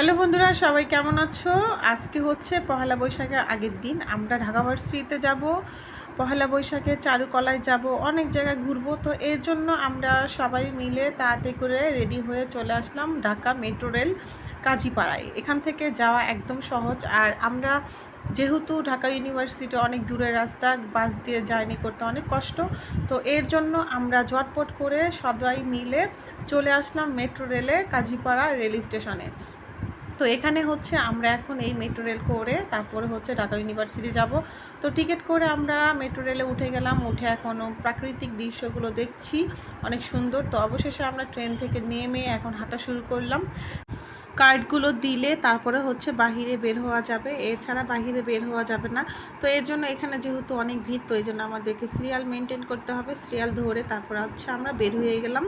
Hello বন্ধুরা, সবাই কেমন আছো? আজকে হচ্ছে পহেলা বৈশাখের আগের দিন। আমরা ঢাকা ভার্সিটিতে যাব, পহেলা বৈশাখে চারুকলায় যাব, অনেক জায়গায় ঘুরবো। তো এর জন্য আমরা সবাই মিলে তাড়াতাড়ি করে রেডি হয়ে চলে আসলাম ঢাকা মেট্রো রেল কাজীপাড়ায়। এখান থেকে যাওয়া একদম সহজ। আর আমরা যেহেতু ঢাকা ইউনিভার্সিটি অনেক দূরের রাস্তা, বাস দিয়ে জার্নি করতে অনেক কষ্ট, তো এর জন্য আমরা ঝটপট করে সবাই মিলে চলে আসলাম মেট্রো রেলে কাজীপাড়া রেল স্টেশনে। তো এখানে হচ্ছে আমরা এখন এই মেট্রো রেল করে তারপরে হচ্ছে ঢাকা ইউনিভার্সিটি যাব। তো টিকিট করে আমরা মেট্রো রেলে উঠে গেলাম, উঠে এখনও প্রাকৃতিক দৃশ্যগুলো দেখছি, অনেক সুন্দর। তো অবশেষে আমরা ট্রেন থেকে নেমে এখন হাঁটা শুরু করলাম। কার্ডগুলো দিলে তারপরে হচ্ছে বাহিরে বের হওয়া যাবে। এছাড়া বাহিরে বের হওয়া যাবে না। তো এর জন্য এখানে যেহেতু অনেক ভিড়, তো এই জন্য আমাদেরকে সিরিয়াল মেনটেন করতে হবে। সিরিয়াল ধরে তারপরে হচ্ছে আমরা বের হয়ে গেলাম।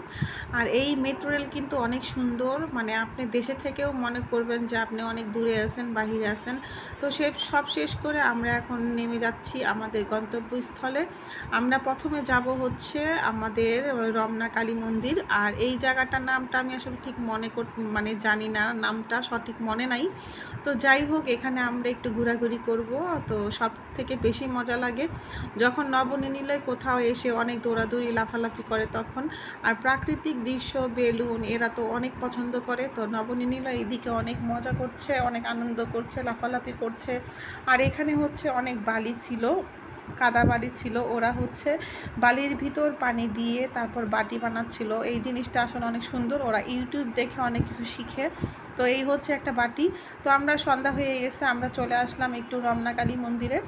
আর এই মেট্রো রেল কিন্তু অনেক সুন্দর। মানে আপনি দেশে থেকেও মনে করবেন যে আপনি অনেক দূরে আছেন, বাহিরে আছেন। তো সে সব শেষ করে আমরা এখন নেমে যাচ্ছি আমাদের গন্তব্যস্থলে। আমরা প্রথমে যাব হচ্ছে আমাদের রমনা কালী মন্দির। আর এই জায়গাটার নামটা আমি আসলে ঠিক মনে কর মানে জানি না। নামটা সঠিক মনে নাই। তো যাই হোক, এখানে আমরা একটু ঘোরাঘুরি করব। তো সব থেকে বেশি মজা লাগে যখন নবনীলয় কোথাও এসে অনেক দৌড়াদৌড়ি, লাফালাফি করে তখন। আর প্রাকৃতিক দৃশ্য, বেলুন, এরা তো অনেক পছন্দ করে। তো নবনীলয় এদিকে অনেক মজা করছে, অনেক আনন্দ করছে, লাফালাফি করছে। আর এখানে হচ্ছে অনেক বালি ছিল, কাদা বালি ছিল। ওরা হচ্ছে বালির ভিতর পানি দিয়ে তারপর বাটি বানাচ্ছিল। এই জিনিসটা আসলে অনেক সুন্দর। ওরা ইউটিউব দেখে অনেক কিছু শিখে। তো এই হচ্ছে একটা বাটি। তো আমরা সন্ধ্যা হয়ে গেছে, আমরা চলে আসলাম একটু রমনাকালী মন্দিরে।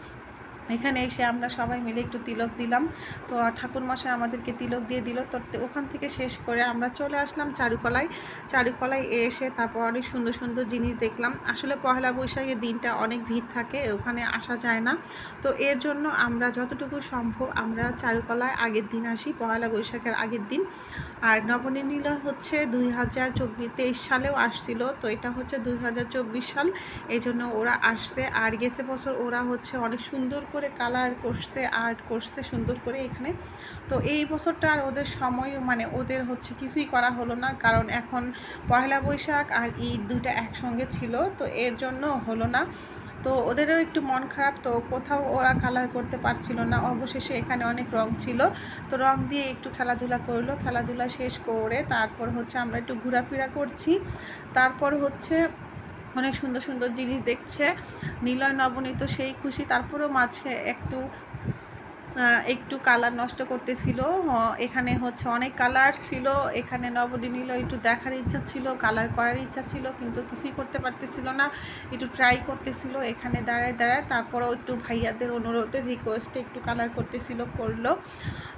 এখানে এসে আমরা সবাই মিলে একটু তিলক দিলাম। তো ঠাকুর মশাই আমাদেরকে তিলক দিয়ে দিল। তো ওখান থেকে শেষ করে আমরা চলে আসলাম চারুকলায়। চারুকলায় এসে তারপর অনেক সুন্দর সুন্দর জিনিস দেখলাম। আসলে পহেলা বৈশাখের দিনটা অনেক ভিড় থাকে, ওখানে আসা যায় না। তো এর জন্য আমরা যতটুকু সম্ভব আমরা চারুকলায় আগের দিন আসি, পহেলা বৈশাখের আগের দিন। আর নবনীল হচ্ছে দুই হাজার চব্বিশ সালেও আসছিল। তো এটা হচ্ছে দুই হাজার চব্বিশ সাল এই জন্য ওরা আসছে। আর গেছে বছর ওরা হচ্ছে অনেক সুন্দর করে কালার করছে আর্ট করছে সুন্দর করে এখানে। তো এই বছরটা আর ওদের সময় মানে ওদের হচ্ছে কিছুই করা হলো না, কারণ এখন পয়লা বৈশাখ আর ঈদ দুইটা একসঙ্গে ছিল, তো এর জন্য হলো না। তো ওদেরও একটু মন খারাপ, তো কোথাও ওরা কালার করতে পারছিল না। অবশেষে এখানে অনেক রং ছিল, তো রং দিয়ে একটু খেলাধুলা করল। খেলাধুলা শেষ করে তারপর হচ্ছে আমরা একটু ঘোরাফেরা করছি। তারপর হচ্ছে অনেক সুন্দর সুন্দর জিনিস দেখছে। নিলয় নবনীত সেই খুশি তারপরেও মাঝে একটু একটু কালার নষ্ট করতেছিল। এখানে হচ্ছে অনেক কালার ছিল। এখানে নবনীল একটু দেখার ইচ্ছা ছিল কালার করার ইচ্ছা ছিল, কিন্তু কিছুই করতে পারতেছিল না। একটু ট্রাই করতেছিল, এখানে দাঁড়ায় দাঁড়ায়। তারপরেও একটু ভাইয়াদের অনুরোধে রিকোয়েস্টে একটু কালার করতেছিল, করল।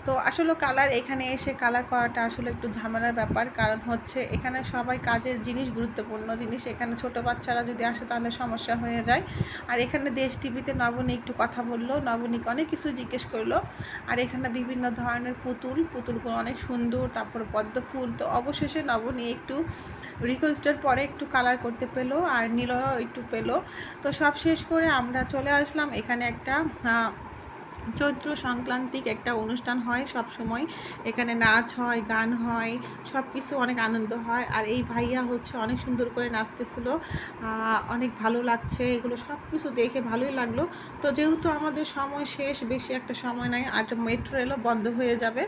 তো আসলে কালার এখানে এসে কালার করাটা আসলে একটু ঝামেলার ব্যাপার। কারণ হচ্ছে এখানে সবাই কাজের জিনিস, গুরুত্বপূর্ণ জিনিস। এখানে ছোট বাচ্চারা যদি আসে তাহলে সমস্যা হয়ে যায়। আর এখানে দেশ টিভিতে নবনী একটু কথা বলল। নবনীকে অনেক কিছু জিজ্ঞেস করল। করল। আর এখানে বিভিন্ন ধরনের পুতুল, পুতুলগুলো অনেক সুন্দর, তারপরে পদ্ম ফুল। তো অবশেষে নবনী একটু রিকোয়েস্টের পরে একটু কালার করতে পেল আর নীল একটু পেল। তো সব শেষ করে আমরা চলে আসলাম এখানে একটা চৈত্র সংক্রান্তিক একটা অনুষ্ঠান হয় সব সময় এখানে নাচ হয়, গান হয় সব কিছু অনেক আনন্দ হয়। আর এই ভাইয়া হচ্ছে অনেক সুন্দর করে নাচতেছিল। অনেক ভালো লাগছে এগুলো সব কিছু দেখে ভালোই লাগল। তো যেহেতু আমাদের সময় শেষ, বেশি একটা সময় নাই, আর মেট্রো রেলও বন্ধ হয়ে যাবে,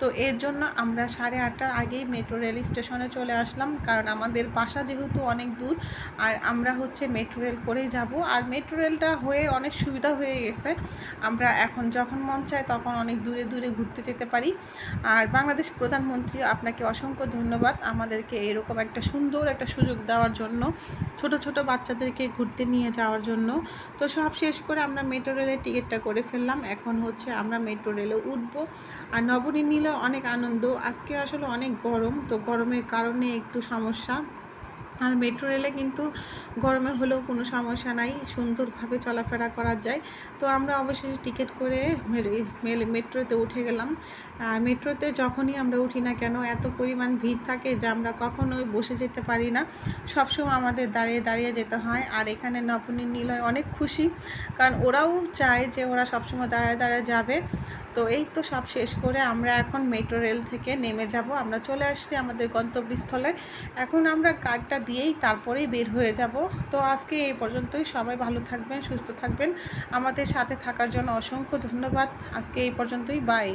তো এর জন্য আমরা সাড়ে আটটার আগেই মেট্রো রেল স্টেশনে চলে আসলাম। কারণ আমাদের বাসা যেহেতু অনেক দূর, আর আমরা হচ্ছে মেট্রো রেল করেই যাব। আর মেট্রো রেলটা হয়ে অনেক সুবিধা হয়ে গেছে। আমরা এখন যখন যখন মন চায় তখন অনেক দূরে দূরে ঘুরতে যেতে পারি। আর বাংলাদেশ প্রধানমন্ত্রী, আপনাকে অসংখ্য ধন্যবাদ আমাদেরকে এরকম একটা সুন্দর একটা সুযোগ দেওয়ার জন্য, ছোট ছোট বাচ্চাদেরকে ঘুরতে নিয়ে যাওয়ার জন্য। তো সব শেষ করে আমরা মেট্রো রেলের টিকিটটা করে ফেললাম। এখন হচ্ছে আমরা মেট্রো রেলে উঠবো। আর নবনী নিলে অনেক আনন্দ। আজকে আসলে অনেক গরম। তো গরমের কারণে একটু সমস্যা। আর মেট্রো রেলে কিন্তু গরমে হলেও কোনো সমস্যা নাই, সুন্দরভাবে চলাফেরা করা যায়। তো আমরা অবশেষে টিকিট করে মেট্রোতে উঠে গেলাম। আর মেট্রোতে যখনই আমরা উঠি না কেন, এত পরিমাণ ভিড় থাকে যে আমরা কখনোই বসে যেতে পারি না। সবসময় আমাদের দাঁড়িয়ে দাঁড়িয়ে যেতে হয়। আর এখানে নবনী নিলয় অনেক খুশি, কারণ ওরাও চায় যে ওরা সবসময় দাঁড়ায় দাঁড়ায় যাবে। তো এই তো সব শেষ করে আমরা এখন মেট্রো রেল থেকে নেমে যাব। আমরা চলে আসছি আমাদের গন্তব্যস্থলে। এখন আমরা কার্ডটা দিয়েই তারপরেই বের হয়ে যাব। তো আজকে এই পর্যন্তই। সবাই ভালো থাকবেন, সুস্থ থাকবেন। আমাদের সাথে থাকার জন্য অসংখ্য ধন্যবাদ। আজকে এই পর্যন্তই। বাই